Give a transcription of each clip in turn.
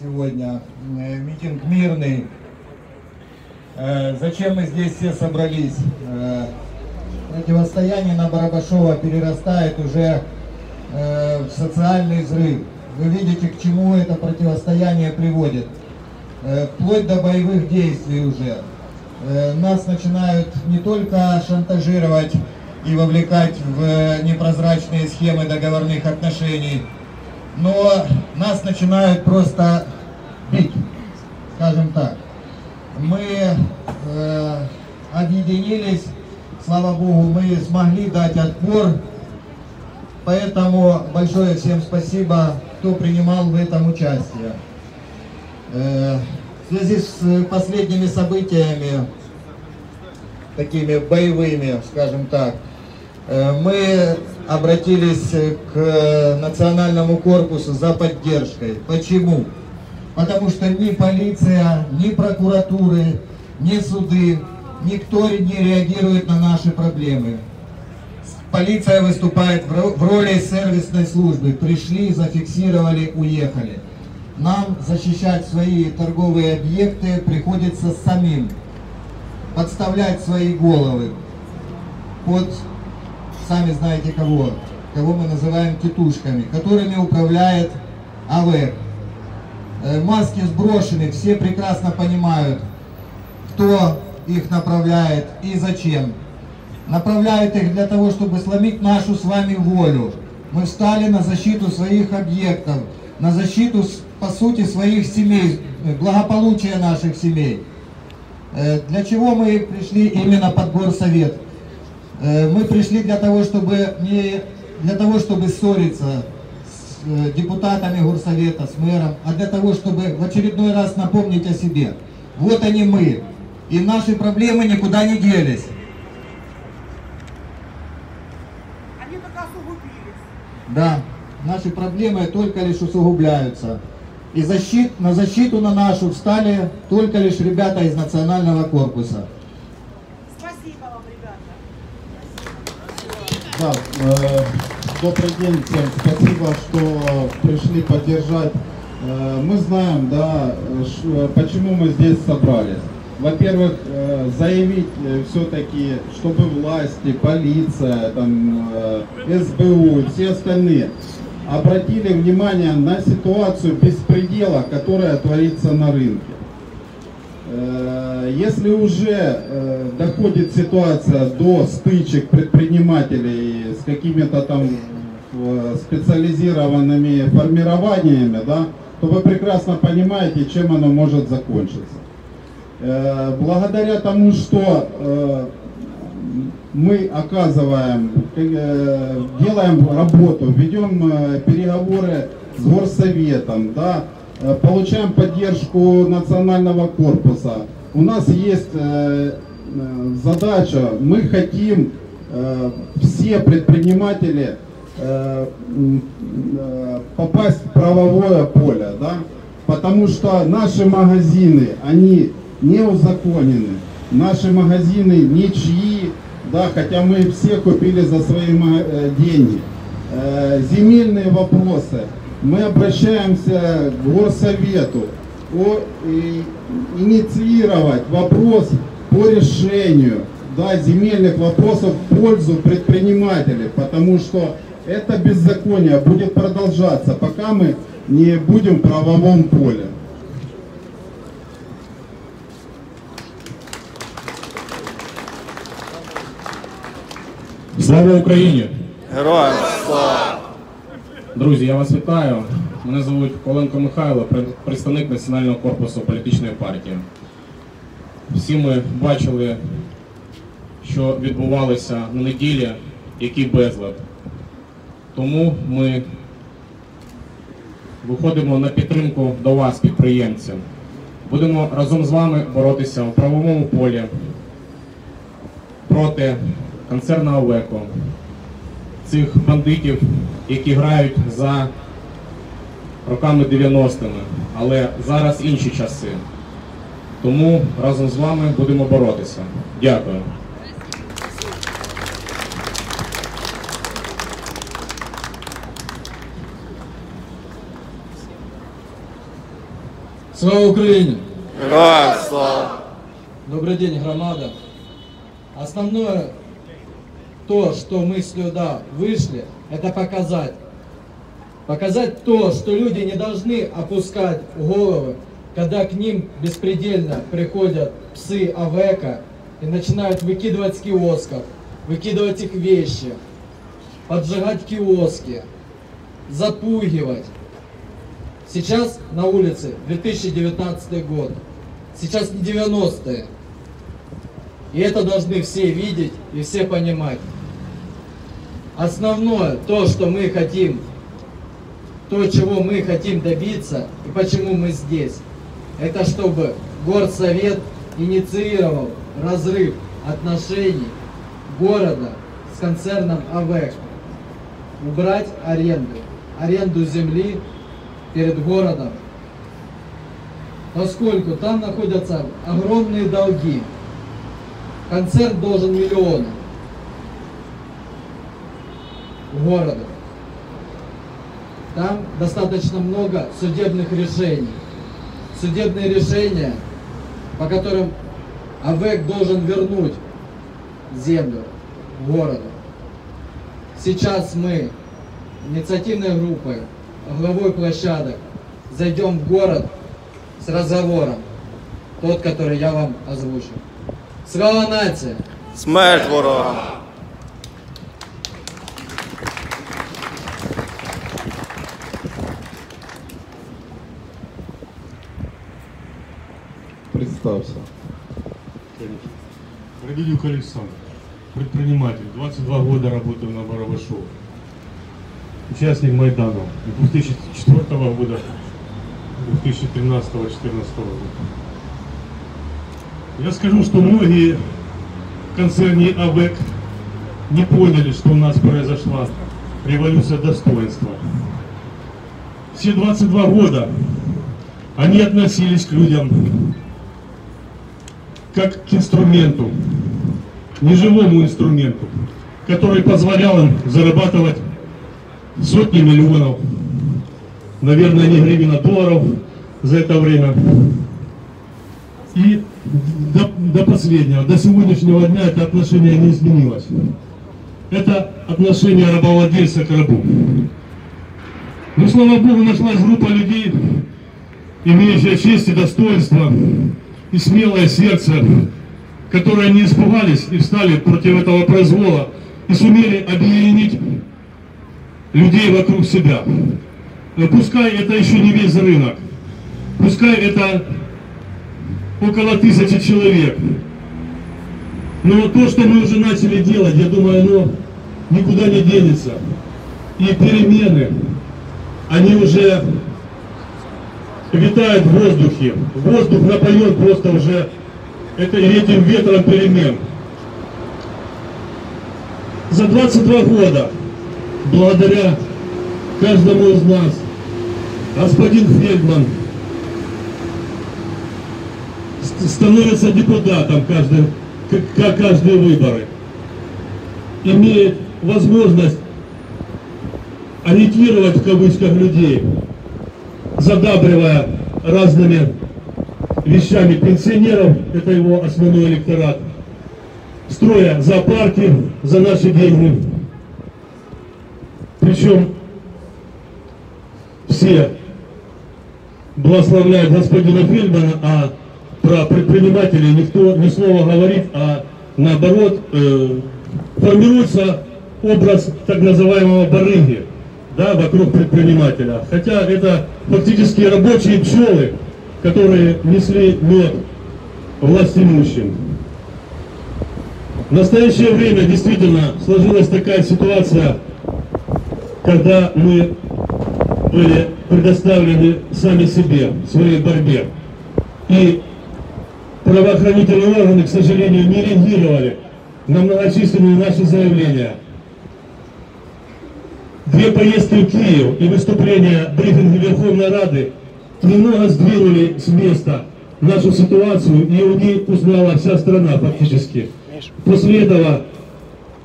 сегодня. Э, Митинг мирный. Э, Зачем мы здесь все собрались? Э, Противостояние на Барабашова перерастает уже в социальный взрыв. Вы видите, к чему это противостояние приводит. Вплоть до боевых действий уже. Нас начинают не только шантажировать и вовлекать в непрозрачные схемы договорных отношений, но нас начинают просто бить, скажем так. Мы э, объединились, слава богу, мы смогли дать отпор, поэтому большое всем спасибо, кто принимал в этом участие. Э, в связи с последними событиями, такими боевыми, скажем так, э, мы обратились к национальному корпусу за поддержкой. Почему? Потому что ни полиция, ни прокуратуры, ни суды, никто не реагирует на наши проблемы. Полиция выступает в роли сервисной службы. Пришли, зафиксировали, уехали. Нам защищать свои торговые объекты приходится самим. Подставлять свои головы под, сами знаете кого, кого мы называем тетушками, которыми управляет АВЭК. Маски сброшены, все прекрасно понимают, кто их направляет и зачем. Направляют их для того, чтобы сломить нашу с вами волю. Мы встали на защиту своих объектов, на защиту, по сути, своих семей, э, благополучия наших семей. Э, Для чего мы пришли именно под горсовет? Э, Мы пришли для того, чтобы не для того, чтобы ссориться с э, депутатами горсовета, с мэром, а для того, чтобы в очередной раз напомнить о себе. Вот они мы. И наши проблемы никуда не делись. Они только осугубились. Да, наши проблемы только лишь усугубляются. И защит, на защиту на нашу встали только лишь ребята из национального корпуса. Спасибо вам, ребята. Да, э, добрый день всем. Спасибо, что пришли поддержать. Э, мы знаем, да, э, ш- почему мы здесь собрались. Во-первых, э, заявить все-таки, чтобы власти, полиция, там, э, СБУ все остальные обратили внимание на ситуацию беспредела, которая творится на рынке. Э, Если уже э, доходит ситуация до стычек предпринимателей с какими-то там э, специализированными формированиями, да, то вы прекрасно понимаете, чем оно может закончиться. Благодаря тому, что мы оказываем, делаем работу, ведем переговоры с горсоветом, да, получаем поддержку национального корпуса. У нас есть э, э, задача, мы хотим э, все предприниматели э, э, попасть в правовое поле, да, потому что наши магазины, они не узаконены, наши магазины ничьи, да, хотя мы все купили за свои э, деньги. Э, Земельные вопросы. Мы обращаемся к горсовету о, и- инициировать вопрос по решению да, земельных вопросов в пользу предпринимателей, потому что это беззаконие будет продолжаться, пока мы не будем в правовом поле. Слава Україні! Героям слава! Друзі, я вас вітаю. Мене звуть Коленко Михайло, представник Національного корпусу політичної партії. Всі ми бачили, що відбувалося на неділі, який безлад. Тому ми виходимо на підтримку до вас, підприємців. Будемо разом з вами боротися у правовому полі проти концерну Авеко, цих бандитів, які грають за роками 90-ми, але зараз інші часи. Тому разом з вами будемо боротися. Дякую. Слава Україні! Слава! Добрый день, громада. Основное, то, что мы сюда вышли, это показать. Показать то, что люди не должны опускать головы, когда к ним беспредельно приходят псы АВЭКа и начинают выкидывать с киосков, выкидывать их вещи, поджигать киоски, запугивать. Сейчас на улице 2019 год. Сейчас не 90-е. И это должны все видеть и все понимать. Основное, то, что мы хотим, то, чего мы хотим добиться и почему мы здесь, это чтобы горсовет инициировал разрыв отношений города с концерном АВЭК. Убрать аренду, аренду земли перед городом, поскольку там находятся огромные долги. Концерт должен миллионы городу. Там достаточно много судебных решений. Судебные решения, по которым АВЭК должен вернуть землю городу. Сейчас мы инициативной группой, главой площадок зайдем в город с разговором, тот, который я вам озвучу. Слава нации! Смерть ворогам! Представься. Конечно. Грабилюк Александр, предприниматель, 22 года работаю на Барабашов. Участник Майдана 2004 года, 2013-2014 года. Я скажу, что многие в АВЭК не поняли, что у нас произошла революция достоинства. Все 22 года они относились к людям как к инструменту, неживому инструменту, который позволял им зарабатывать сотни миллионов, наверное, не гривен, а долларов за это время. И до, до последнего, до сегодняшнего дня это отношение не изменилось. Это отношение рабовладельца к рабу. Но, слава Богу, нашлась группа людей, имеющая честь и достоинство, и смелое сердце, которые не испугались и встали против этого произвола и сумели объединить людей вокруг себя. Э, Пускай это еще не весь рынок, пускай это около тысячи человек, но то, что мы уже начали делать, я думаю, оно никуда не денется. И перемены, они уже витает в воздухе. Воздух напоен просто уже это, этим ветром перемен. За 22 года, благодаря каждому из нас, господин Фельдман ст- становится депутатом каждый, как каждые выборы. Имеет возможность ориентировать в кавычках людей, задабривая разными вещами пенсионеров, это его основной электорат, строя зоопарки за наши деньги. Причем все благословляют господина Фильмана, а про предпринимателей никто ни слова говорит, а наоборот э, формируется образ так называемого барыги да, вокруг предпринимателя. Хотя это фактически рабочие пчелы, которые несли мед властимущим. В настоящее время действительно сложилась такая ситуация, когда мы были предоставлены сами себе своей борьбе. И правоохранительные органы, к сожалению, не реагировали на многочисленные наши заявления. Две поездки в Киев и выступление брифинга Верховной Рады немного сдвинули с места нашу ситуацию, и у них узнала вся страна фактически. После этого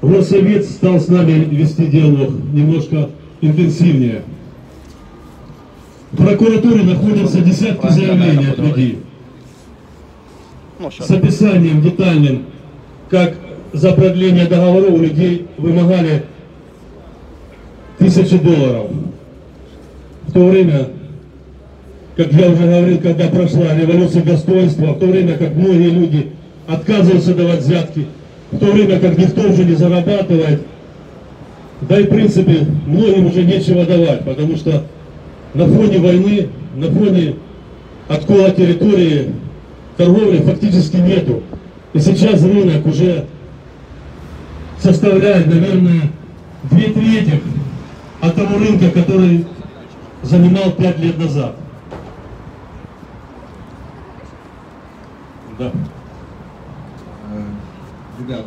Горсовет стал с нами вести диалог немножко интенсивнее. В прокуратуре находятся десятки заявлений от людей Ну, с описанием детальным, как за продление договора у людей вымогали тысячи долларов. В то время, как я уже говорил, когда прошла революция достоинства, в то время как многие люди отказываются давать взятки, в то время как никто уже не зарабатывает, да и в принципе многим уже нечего давать, потому что на фоне войны, на фоне откола территории торговли фактически нету. И сейчас рынок уже составляет, наверное, две трети от того рынка, который занимал пять лет назад. Да. Э, Ребят,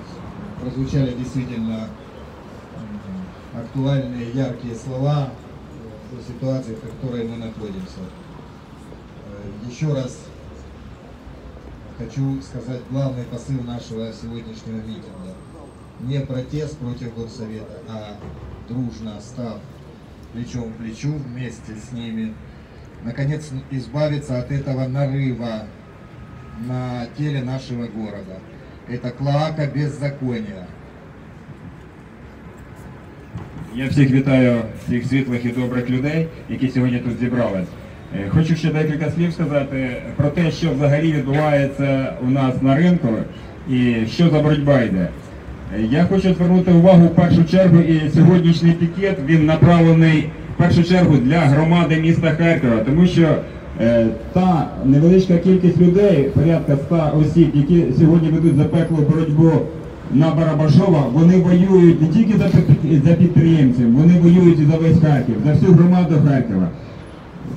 прозвучали действительно актуальные, яркие слова о ситуации, в которой мы находимся. Э, Еще раз хочу сказать главный посыл нашего сегодняшнего митинга Не протест против горсовета, а дружно став плечом к плечу вместе с ними, наконец избавиться от этого нарыва на теле нашего города. Это клоака беззакония. Я всіх вітаю, всіх світлих і добрих людей, які сьогодні тут зібрались. Е, Хочу ще декілька слів сказати про те, що взагалі відбувається у нас на ринку і що за боротьба йде. Я хочу звернути увагу в першу чергу, і сьогоднішній пікет він направлений в першу чергу для громади міста Харкова, тому що е, та невеличка кількість людей, порядка 100 осіб, які сьогодні ведуть запеклу боротьбу на Барабашова, вони воюють не тільки за підприємців, вони воюють і за весь Харків, за всю громаду Харкова.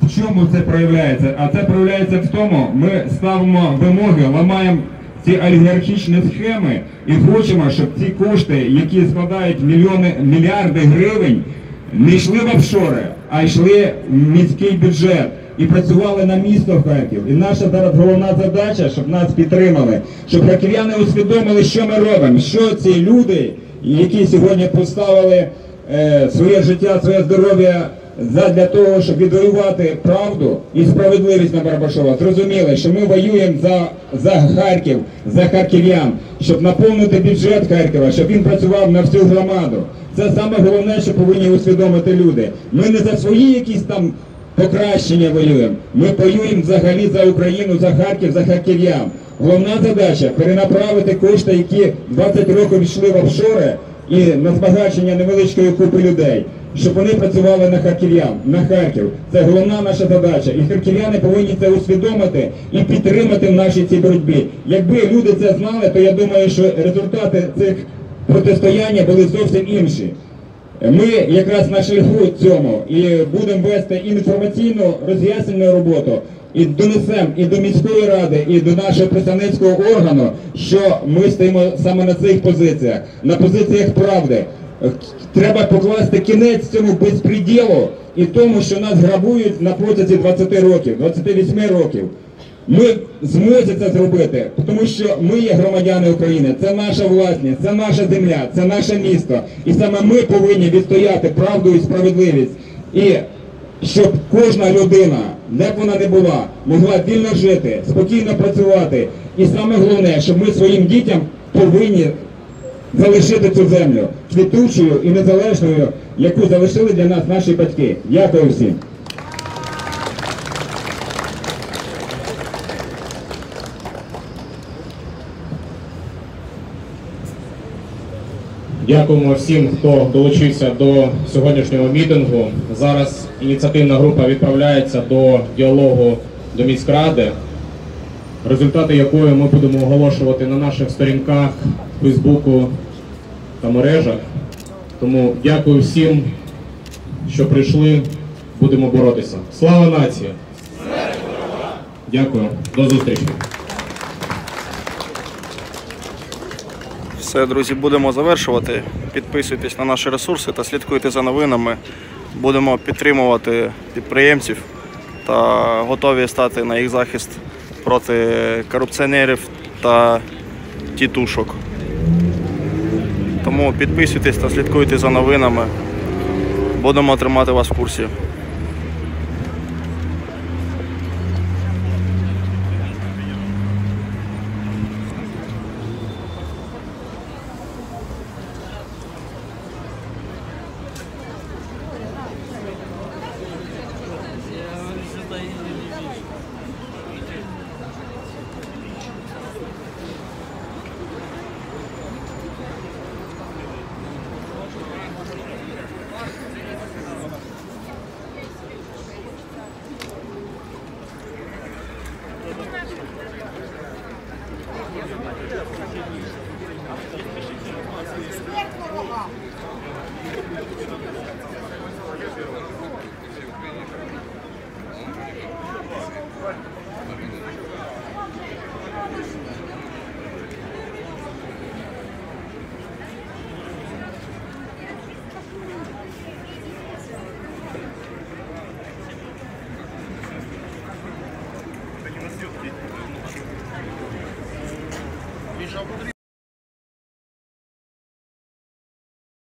В чому це проявляється? А це проявляється в тому, ми ставимо вимоги, ламаємо ці олігархічні схеми. І хочемо, щоб ці кошти, які складають мільйони, мільярди гривень, не йшли в офшори, а йшли в міський бюджет. І працювали на місто Харків. І наша зараз головна задача, щоб нас підтримали, щоб харків'яни усвідомили, що ми робимо, що ці люди, які сьогодні поставили е, своє життя, своє здоров'я задля того, щоб відвоювати правду і справедливість на Барабашова, зрозуміли, що ми воюємо за, за Харків, за харків'ян, щоб наповнити бюджет Харкова, щоб він працював на всю громаду. Це саме головне, що повинні усвідомити люди. Ми не за свої якісь там покращення воюємо. Ми воюємо взагалі за Україну, за Харків, за харків'ян. Головна задача перенаправити кошти, які 20 років йшли в офшори і на збагачення невеличкої купи людей, щоб вони працювали на харків'ян, на Харків. Це головна наша задача. І харків'яни повинні це усвідомити і підтримати в нашій цій боротьбі. Якби люди це знали, то я думаю, що результати цих протистояння були зовсім інші. Ми якраз на шляху цьому і будемо вести інформаційну роз'яснювальну роботу, і донесемо і до міської ради, і до нашого представницького органу, що ми стоїмо саме на цих позиціях, на позиціях правди. Треба покласти кінець цьому безпреділу і тому, що нас грабують на протязі 20 років, 28 років. Ми зможемо це зробити, тому що ми є громадяни України, це наша власність, це наша земля, це наше місто. І саме ми повинні відстояти правду і справедливість. І щоб кожна людина, де б вона не була, могла вільно жити, спокійно працювати. І саме головне, щоб ми своїм дітям повинні залишити цю землю квітучою і незалежною, яку залишили для нас наші батьки. Дякую всім. Дякуємо всім, хто долучився до сьогоднішнього мітингу. Зараз ініціативна група відправляється до діалогу до міськради, результати якої ми будемо оголошувати на наших сторінках Фейсбуку та мережах. Тому дякую всім, що прийшли. Будемо боротися. Слава нації! Дякую, до зустрічі. Все, друзі, будемо завершувати. Підписуйтесь на наші ресурси та слідкуйте за новинами. Будемо підтримувати підприємців та готові стати на їх захист проти корупціонерів та тітушок. Тому підписуйтесь та слідкуйте за новинами. Будемо тримати вас в курсі.